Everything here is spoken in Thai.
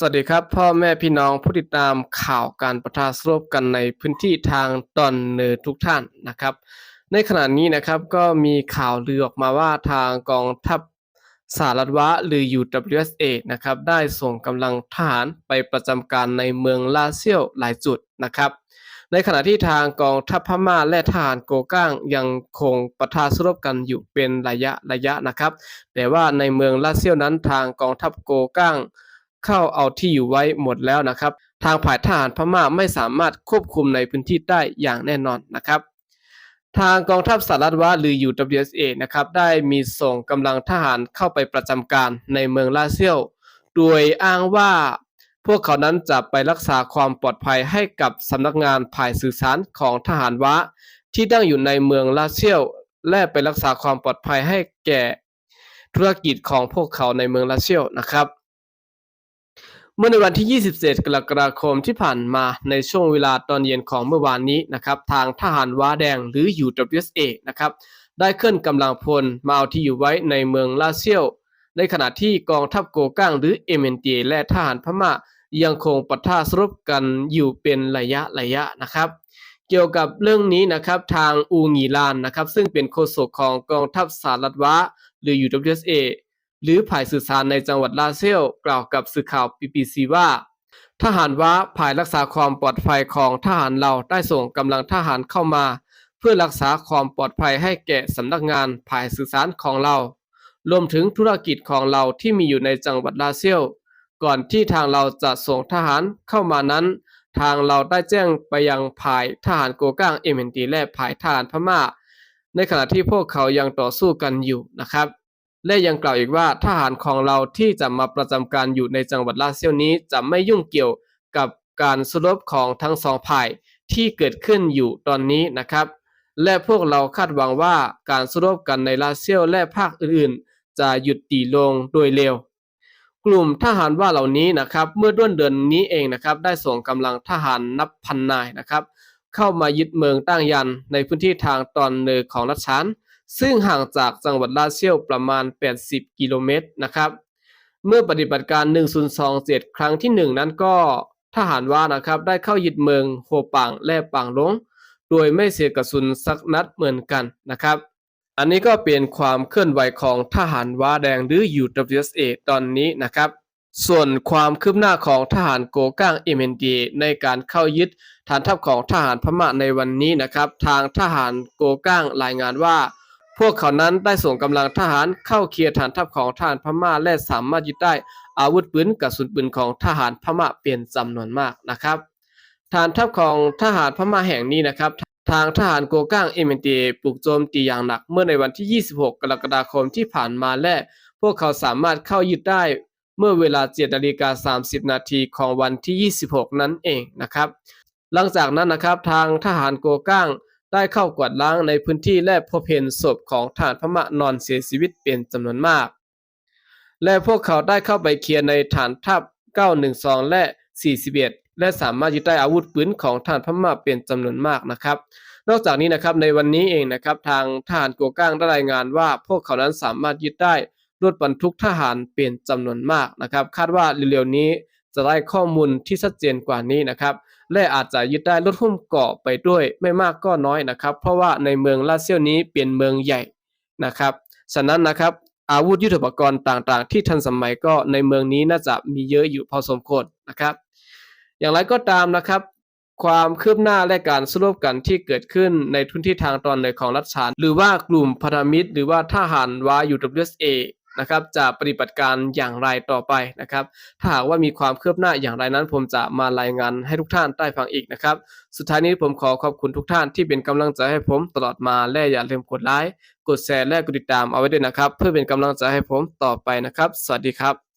สวัสดีครับ พ่อแม่พี่น้องผู้ติดตามข่าวการประทะสรบกันในพื้นที่ทางตอนเหนือทุกท่านนะครับ ในขณะนี้นะครับก็มีข่าวลือออกมาว่าทางกองทัพสหรัฐวะหรือ UWSA นะครับได้ส่งกำลังทหารไปประจำการในเมืองลาเซียวหลายจุดนะครับ ในขณะที่ทางกองทัพพม่าและทหารโกก้างยังคงประทะสรบกันอยู่เป็นระยะระยะนะครับ แต่ว่าในเมืองลาเซียวนั้นทางกองทัพโกก้าง เข้าเอาที่อยู่ไว้หมดแล้วนะครับ ทางฝ่ายทหารพม่าไม่สามารถควบคุมในพื้นที่ได้อย่างแน่นอนนะครับทางกองทัพสหรัฐวะหรือ UWSA นะครับได้มีส่งกำลังทหารเข้าไปประจำการในเมืองลาเซียว โดยอ้างว่า พวกเขานั้นจะไปรักษาความปลอดภัยให้กับสำนักงานผ่ายสื่อสารของทหารวะ ที่ตั้งอยู่ในเมืองลาเซียว และไปรักษาความปลอดภัยให้แก่ธุรกิจของพวกเขาในเมืองลาเซียวนะครับ เมื่อในวันที่ 27 กรกฎาคมที่ผ่านมาในช่วงเวลาตอนเย็นของเมื่อวานนี้นะครับทางทหารว้าแดงหรือ UWSA นะครับได้เคลื่อนกำลังพลมาเอาที่อยู่ไว้ในเมืองลาเซียว ในขณะที่กองทัพโกก้างหรือ MNDA และทหารพม่ายังคงปะทะสรบกันอยู่เป็นระยะระยะนะครับเกี่ยวกับเรื่องนี้นะครับทางอูงีลานนะครับซึ่งเป็นโฆษกของกองทัพสหรัฐวะหรือ UWSA หรือฝ่ายสื่อสารในจังหวัดลาเซียวกล่าวกับสื่อข่าว BBC ว่า ทหารว่าฝ่ายรักษาความปลอดภัยของทหารเราได้ส่งกำลังทหารเข้ามา เพื่อรักษาความปลอดภัยให้แก่สำนักงานฝ่ายสื่อสารของเรา รวมถึงธุรกิจของเราที่มีอยู่ในจังหวัดลาเซียวก่อนที่ทางเราจะส่งทหารเข้ามานั้น ทางเราได้แจ้งไปยังฝ่ายทหารโกก้างเอ็มเนดีและฝ่ายทหารพม่า ในขณะที่พวกเขายังต่อสู้กันอยู่นะครับ และยังกล่าวอีกว่าทหารของเราที่จะมาประจำการอยู่ในจังหวัดลาเซียวนี้จะไม่ยุ่งเกี่ยวกับการสู้รบของทั้งสองฝ่ายที่เกิดขึ้นอยู่ตอนนี้นะครับ และพวกเราคาดหวังว่าการสู้รบกันในลาเซียวและภาคอื่นๆ จะหยุดตีลงโดยเร็ว กลุ่มทหารว่าเหล่านี้นะครับ เมื่อด้วนเดือนนี้เองนะครับ ได้ส่งกำลังทหารนับพันนายนะครับ เข้ามายึดเมืองตั้งยันในพื้นที่ทางตอนเหนือของรัฐชาน ซึ่งห่างจากจังหวัดลาเซียวประมาณ 80 กิโลเมตรนะครับ เมื่อปฏิบัติการ 1027 ครั้งที่ 1 นั้นก็ทหารว่านะครับได้เข้ายึดเมืองโฮปังและปังหลง โดยไม่เสียกระสุนสักนัดเหมือนกันนะครับ อันนี้ก็เป็นความเคลื่อนไหวของทหารว้าแดงหรือ UWSA ตอนนี้นะครับ ส่วนความคืบหน้าของทหารโกก้าง MND ในการเข้ายึดฐานทัพของทหารพม่าในวันนี้นะครับ ทางทหารโกก้างรายงานว่า พวกเขานั้นได้ส่งกำลังทหารเข้าเคลียร์ฐานทัพของทหารพม่าและสามารถยึดได้อาวุธปืนกระสุนปืนของทหารพม่าเป็นจำนวนมากนะครับฐานทัพของทหารพม่าแห่งนี้นะครับ ทางทหารโกก้างเอเมนเตปลุกโจมตีอย่างหนักเมื่อในวันที่ 26 กรกฎาคมที่ผ่านมาและ พวกเขาสามารถเข้ายึดได้เมื่อเวลา7นาฬิกา30 นาทีของวันที่ 26 นั้นเองนะครับ หลังจากนั้นนะครับทางทหารโกก้าง ได้เข้ากวาดล้างในพื้นที่และพบเห็นศพของทหารพม่านอนเสียชีวิตเป็นจำนวนมาก และพวกเขาได้เข้าไปเคลียร์ในฐานทัพ 912 และ 41 และสามารถยึดได้อาวุธปืนของทหารพม่าเป็นจำนวนมากนะครับ นอกจากนี้นะครับในวันนี้เองนะครับทางทหารโกก้างได้รายงานว่า พวกเขานั้นสามารถยึดได้รถบรรทุกทหารเป็นจำนวนมากนะครับ คาดว่าเร็วๆนี้จะได้ข้อมูลที่ชัดเจนกว่านี้นะครับ และอาจจะยึดได้รถหุ้มเกาะไปด้วยไม่มากก็น้อยนะครับ เพราะว่าในเมืองลาเซียวนี้เป็นเมืองใหญ่นะครับฉะนั้นนะครับอาวุธยุทโธปกรณ์ต่างๆ ที่ทันสมัยก็ในเมืองนี้น่าจะมีเยอะอยู่พอสมควรนะครับ อย่างไรก็ตามนะครับ ความคืบหน้าและการสู้รบกันที่เกิดขึ้นในทุนที่ทางตอนเหนือของรัฐชาน หรือว่ากลุ่มพันธมิตร หรือว่าทหารวายู UWSA นะครับจะปฏิบัติการอย่างไรต่อไปนะครับ ถ้าหากว่ามีความคืบหน้าอย่างไรนั้น ผมจะมารายงานให้ทุกท่านได้ฟังอีกนะครับ สุดท้ายนี้ผมขอขอบคุณทุกท่านที่เป็นกำลังใจให้ผมตลอดมาและอย่าลืมกดไลค์กดแชร์และกดติดตามเอาไว้ด้วยนะครับ เพื่อเป็นกำลังใจให้ผมต่อไปนะครับ สวัสดีครับ